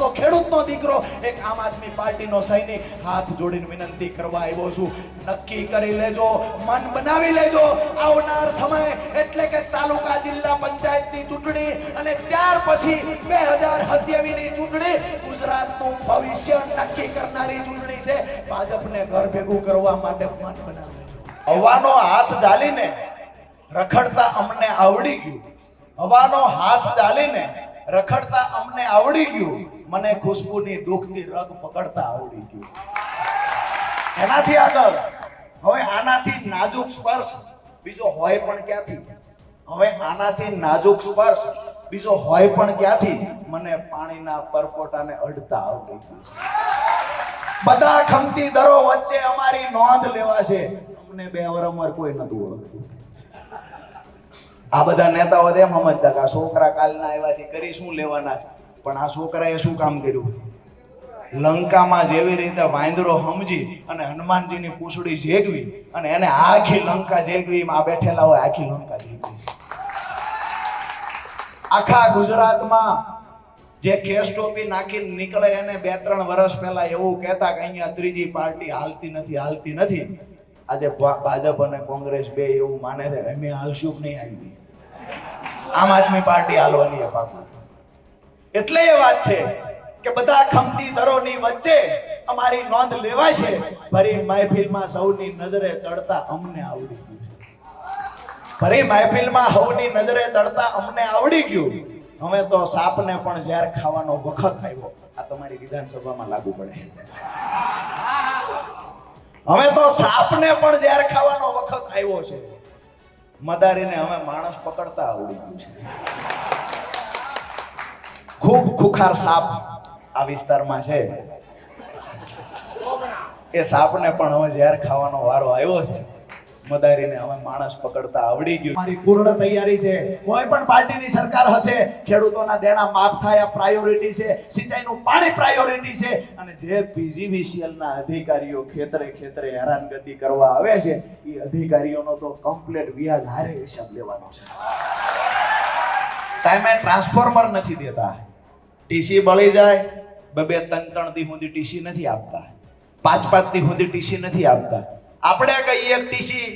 હું ખેડૂતનો દીકરો એક આમ આદમી પાર્ટીનો સૈનિક. હાથ જોડીને વિનંતી કરવા આવ્યો છું. નક્કી કરી લેજો, મન બનાવી લેજો. આવનાર સમય એટલે કે તાલુકા જિલ્લા પંચાયતની ચૂંટણી અને ત્યાર પછી બે હજાર સત્યાવીસની ચૂંટણી ગુજરાતનું ભવિષ્ય નક્કી કરનારી ચૂંટણી છે. ભાજપને ઘર ભેગું કરવા માટે મન બનાવી હવાનો હાથ ચાલીને રખડતા અમને આવડી ગયું. હવાનો હાથ ચાલીને રખડતા અમને આવડી ગયું. મને ખુશ્બુની દુઃખથી રગ પકડતા આવડી ગયું. એનાથી આગળ, હવે આનાથી નાજુક સ્પર્શ બીજો હોય પણ ક્યાંથી? હવે આનાથી નાજુક સ્પર્શ બીજો હોય પણ ક્યાંથી? મને પાણીના પરપોટાને અડતા આવડી ગયું. બધા ખમતી દરો વચ્ચે અમારી નોંધ લેવા છે અમને બે વરમવાર કોઈ નતું ઓળખતું. આ બધા નેતાઓ એમ સમજતા કે છોકરા કાલના આવ્યા છે, કરી શું લેવાના છે? પણ આ છોકરાએ શું કામ કર્યું? લંકામાં જેવી રીતે વાંદરો સમજી અને હનુમાનજીની પૂછડી જેગવી અને એને આખી લંકા જેગવી આ બેઠેલા હોય આખી લંકા જેગવી. આખા ગુજરાતમાં જે કેસ ટોપી નાખીને નીકળે એને બે ત્રણ વર્ષ પહેલા એવું કહેતા કે અહીંયા ત્રીજી પાર્ટી હાલતી નથી હાલતી નથી. આજે ભાજપ અને કોંગ્રેસ બે એવું માને છે, અમે હાલશું નહીં આવી આમ આદમી પાર્ટી હાલવાની પાછું એટલે એ વાત છે કે બધા ખમતી દરોની વચ્ચે અમારી નોંધ લેવાય છે ભરી મહેફિલમાં સૌની નજરે ચડતા અમને આવડી ગયું. ભરી મહેફિલમાં સૌની નજરે ચડતા અમને આવડી ગયું. અમે તો સાપને પણ ઝેર ખાવાનો વખત આવ્યો આ તમારી વિધાનસભામાં લાગુ પડે. હવે તો સાપને પણ ઝેર ખાવાનો વખત આવ્યો છે. મદારીને હવે માણસ પકડતા આવડી ગયું છે. ખૂબ ખુખાર સાપ આ વિસ્તારમાં છે. એ સાપને પણ હવે ઝેર ખાવાનો વારો આવ્યો છે. મદારીને હવે માણસ પકડતા આવડી ગયું. મારી પૂર્ણ તૈયારી છે. કોઈ પણ પાર્ટીની સરકાર હશે, ખેડૂતોના દેણા માફ થાય, આ પ્રાયોરિટી છે. સિંચાઈનું પાણી પ્રાયોરિટી છે. અને જે પીજીવીસીએલના અધિકારીઓ ખેતરે ખેતરે હેરાનગતિ કરવા આવે છે, એ અધિકારીઓનો તો કમ્પ્લીટ વ્યાજ હારે હિસાબ લેવાનો છે. ટાઈમે ટ્રાન્સફોર્મર નથી દેતા. ટીસી બળી જાય બે બે ત્રણ ત્રણ દી સુધી ટીસી નથી આપતા. પાંચ પાંચ દી સુધી ટીસી નથી આપતા. આપણે કહીએ ટીસી,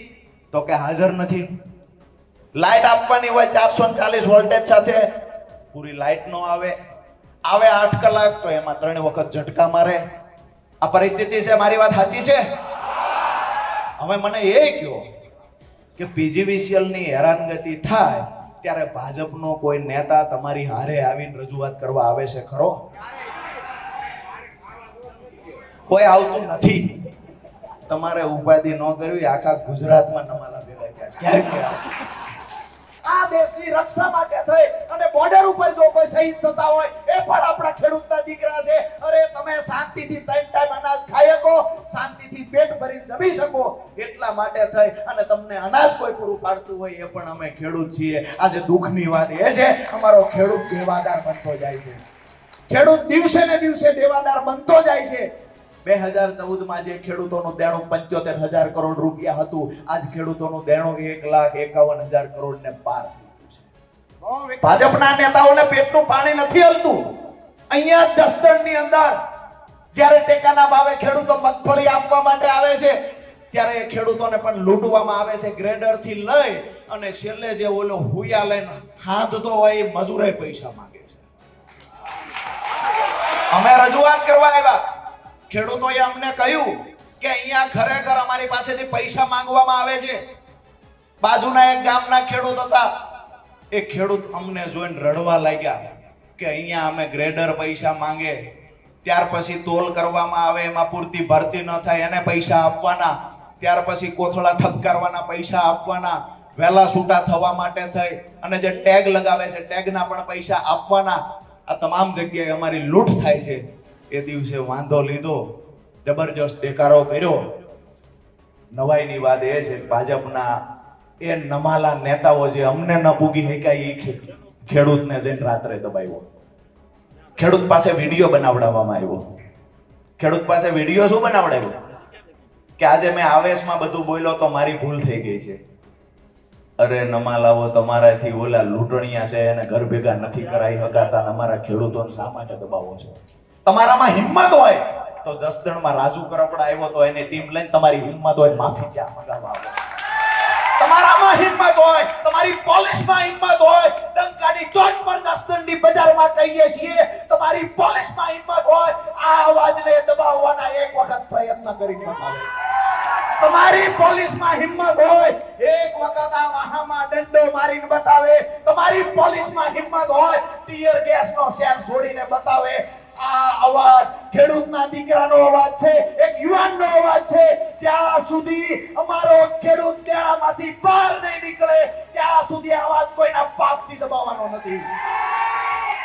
તો કે હાજર નથી. લાઈટ આપવાની હોય ચારસો ચાલીસ વોલ્ટેજ સાથે, પૂરી લાઈટ નો આવે. આવે આઠ કલાક, તો એમાં ત્રણ વખત ઝટકા મારે. આ પરિસ્થિતિ છે, મારી વાત સાચી છે? હવે મને એ કહો કે પીજીવીસીએલની હેરાનગતિ થાય ત્યારે ભાજપનો કોઈ નેતા તમારી હારે આવીને રજૂઆત કરવા આવે છે, ખરો? કોઈ આવતું નથી. તમારે ઉપાધિ ન કરવી, આખા ગુજરાતમાં નમાલા ભેગા ગયા છે. ક્યારે કોઈ આવતું નથી. આ દેશની રક્ષા માટે થઈ અને બોર્ડર ઉપર જો કોઈ શહીદ થતા હોય, એ પણ આપણા ખેડૂતના દીકરા છે. અરે, તમે શાંતિથી ત્રણ ટાઈમ અનાજ ખાઈ શકો, શાંતિથી પેટ ભરીને જમી શકો. માટે થઈ અને તમને અનાજ કોઈ પૂરું પાડતું હોય એ પણ અમે ખેડૂત છીએ. આજે દુઃખની વાત એ છે, અમારો ખેડૂત દેવાદાર બનતો જાય છે. ખેડૂત દિવસે ને દિવસે દેવાદાર બનતો જાય છે. બે હજાર ચૌદમાં જે ખેડૂતોનું દેણું પંચોતેર હજાર કરોડ રૂપિયા હતું, આજ ખેડૂતોનું દેણું એક લાખ એકાવન હજાર કરોડ ને પાર ભાજપના નેતાઓને પેટનું પાણી નથી હલતું. અહીંયા જસદણની અંદર જ્યારે ટેકાના ભાવે ખેડૂતો મગફળી આપવા માટે આવે છે ત્યારે એ ખેડૂતોને પણ લૂંટવામાં આવે છે ગ્રેડરથી લઈ અને છેલ્લે જે ઓલો હુયા લઈને હાંધતો હોય એ મજૂરે પૈસા માંગે છે. અમે રજૂઆત કરવા આવ્યા. ખેડૂતોએ અમને કહ્યું કે અહીંયા ખરેખર અમારી પાસેથી પૈસા માંગવામાં આવે છે. બાજુના એક ગામના ખેડૂત હતા. એ ખેડૂત અમને જોઈને રડવા લાગ્યા કે અહીંયા અમે ગ્રેડર પૈસા માંગે. ત્યાર પછી તોલ કરવામાં આવે, એમાં પૂરતી ભરતી ન થાય, એને પૈસા આપવાના. ત્યાર પછી કોથળા ઠપકારવાના, પૈસા આપવાના વહેલા છૂટા થવા માટે થઈ અને જે ટેગ લગાવે છે, ટેગના પણ પૈસા આપવાના. આ તમામ જગ્યાએ અમારી લૂંટ થાય છે. એ દિવસે વાંધો લીધો, જબરજસ્ત દેકારો કર્યો. નવાઈની વાત એ છે ભાજપના એ નમાલા નેતાઓ જે અમને ન પૂગી શક્યા એ ખેડૂતને જઈને રાત્રે દબાવ્યો. ખેડૂત પાસે વીડિયો બનાવડાવવામાં આવ્યો. ખેડૂત પાસે વીડિયો શું બનાવડાવ્યો? કે આજે મેં આવેશમાં બધું બોલ્યો તો મારી ભૂલ થઈ ગઈ છે. અરે નમા લાવો તમારાથી, ઓલા લૂંટણિયા છે, એને ઘર ભેગા નથી કરાઈ હકાતા અમારા ખેડૂતોને શા માટે દબાવો છો? તમારામાં હિંમત હોય તો જસદણમાં રાજુ કરપડા આવ્યો તો એની ટીમ લઈને તમારી હિંમત હોય, માફી ત્યાં મગાવવા આવો. તમારામાં હિંમત હોય, તમારી પોલીસમાં હિંમત હોય, ડંકાની ચોટ પર જસદણની બજારમાં કહીએ છીએ, તમારી પોલીસમાં હિંમત હોય, આ અવાજને દબાવવાના એક વખત પ્રયત્ન કરી બતાવો તમારી પોલીસમાં હિંમત હોય, એક વખત આ વાહામાં દંડો મારીને બતાવે. તમારી પોલીસમાં હિંમત હોય, ટીયર ગેસનો સેલ છોડીને બતાવે. આ અવાજ ખેડૂતના દીકરાનો અવાજ છે, એક યુવાનનો અવાજ છે. ત્યાં સુધી અમારો ખેડૂત દેણામાંથી બહાર નહીં નીકળે. ત્યાં સુધી અવાજ કોઈના પાપથી દબાવવાનો નથી.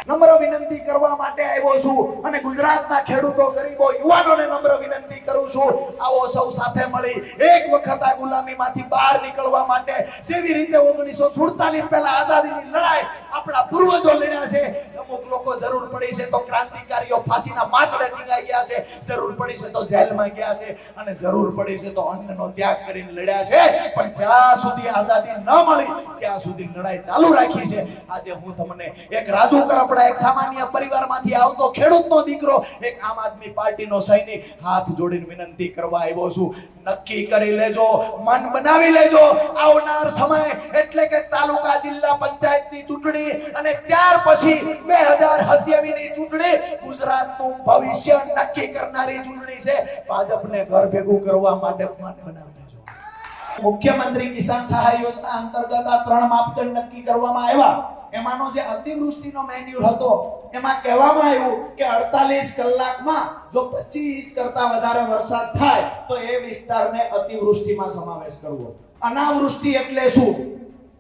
નમ્ર વિનંતી કરવા માટે આવ્યો છું. અને ગુજરાતના ખેડૂતો, ગરીબો, યુવાનોને નમ્ર વિનંતી કરું છું. આવો સૌ સાથે મળી એક વખત આ ગુલામીમાંથી બહાર નીકળવા માટે જેવી રીતે ઓગણીસો સુડતાલીસ પહેલા આઝાદીની લડાઈ આપણા પૂર્વજો લડ્યા છે લોકો જરૂર પડી છે તો ક્રાંતિકારીઓ ફાંસીના માછડે ટીંગાઈ ગયા છે, જરૂર પડી છે તો જેલમાં ગયા છે અને જરૂર પડી છે તો અન્નનો ત્યાગ કરીને લડ્યા છે. પણ જ્યાં સુધી આઝાદી ન મળી, ત્યાં સુધી લડાઈ ચાલુ રાખી છે. આજે હું તમને એક રાજુ કરપડા, એક સામાન્ય પરિવારમાંથી આવતો ખેડૂતનો દીકરો, એક આમ આદમી પાર્ટીનો સૈનિક, હાથ જોડીને વિનંતી કરવા આવ્યો છું. નક્કી કરી લેજો, મન બનાવી લેજો. આવનાર સમય એટલે કે તાલુકા જિલ્લા પંચાયતની ચૂંટણી અને ત્યાર પછી બે હજારની ચૂંટણી. ગુજરાતનું ભવિષ્ય નક્કી કરનારી ચૂંટણી છે. ભાજપને ઘર ભેગું કરવા માટે મન બનાવી મુખ્યમંત્રી કિસાન સહાય યોજના અંતર્ગત આ ત્રણ માપદંડ નક્કી કરવામાં આવ્યા. એમાંનો જે અતિવૃષ્ટિનો મેન્યુર હતો, એમાં કહેવામાં આવ્યું કે 48 કલાકમાં જો 25 ઇંચ કરતા વધારે વરસાદ થાય, તો એ વિસ્તારને અતિવૃષ્ટિમાં સમાવેશ કરવો. અનાવૃષ્ટિ એટલે શું?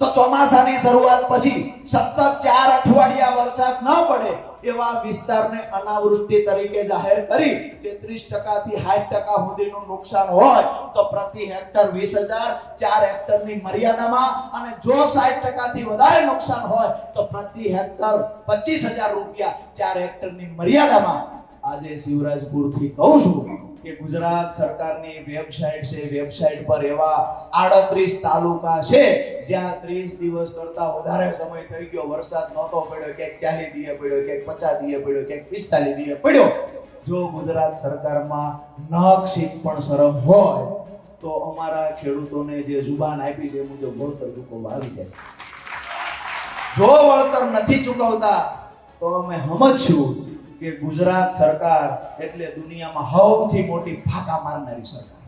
તો ચોમાસાની શરૂઆત પછી સતત ચાર અઠવાડિયા વરસાદ ન પડે એવા વિસ્તારને અનાવૃષ્ટિ તરીકે જાહેર કરી તેત્રીસ ટકાથી સાઠ ટકા સુધીનું નુકસાન હોય તો પ્રતિ હેક્ટર વીસ હજાર ચાર હેક્ટરની મર્યાદામાં અને જો સાઠ ટકાથી વધારે નુકસાન હોય તો પ્રતિ હેક્ટર પચીસ હજાર રૂપિયા ચાર હેક્ટરની મર્યાદામાં. આજે શિવરાજપુરથી કહું છું કે ગુજરાત સરકારની વેબસાઇટ છે, વેબસાઇટ પર એવા આડત્રીસ તાલુકા છે, જ્યાં ત્રીસ દિવસ કરતા વધારે સમય થઈ ગયો. વરસાદ નહોતો પડ્યો, ક્યાંક ચાલી દીએ પડ્યો, ક્યાંક પચાસ દીએ પડ્યો, ક્યાંક પિસ્તાલીસ દીએ પડ્યો. જો ગુજરાત સરકારમાં નખ પણ શરમ હોય, તો અમારા ખેડૂતોને જે જુબાન આપી છે મુજબ વળતર ચૂકવવા આવી જાય. જો વળતર નથી ચૂકવતા, તો અમે સમજશું કે ગુજરાત સરકાર એટલે દુનિયામાં સૌથી મોટી ફાકા મારનારી સરકાર.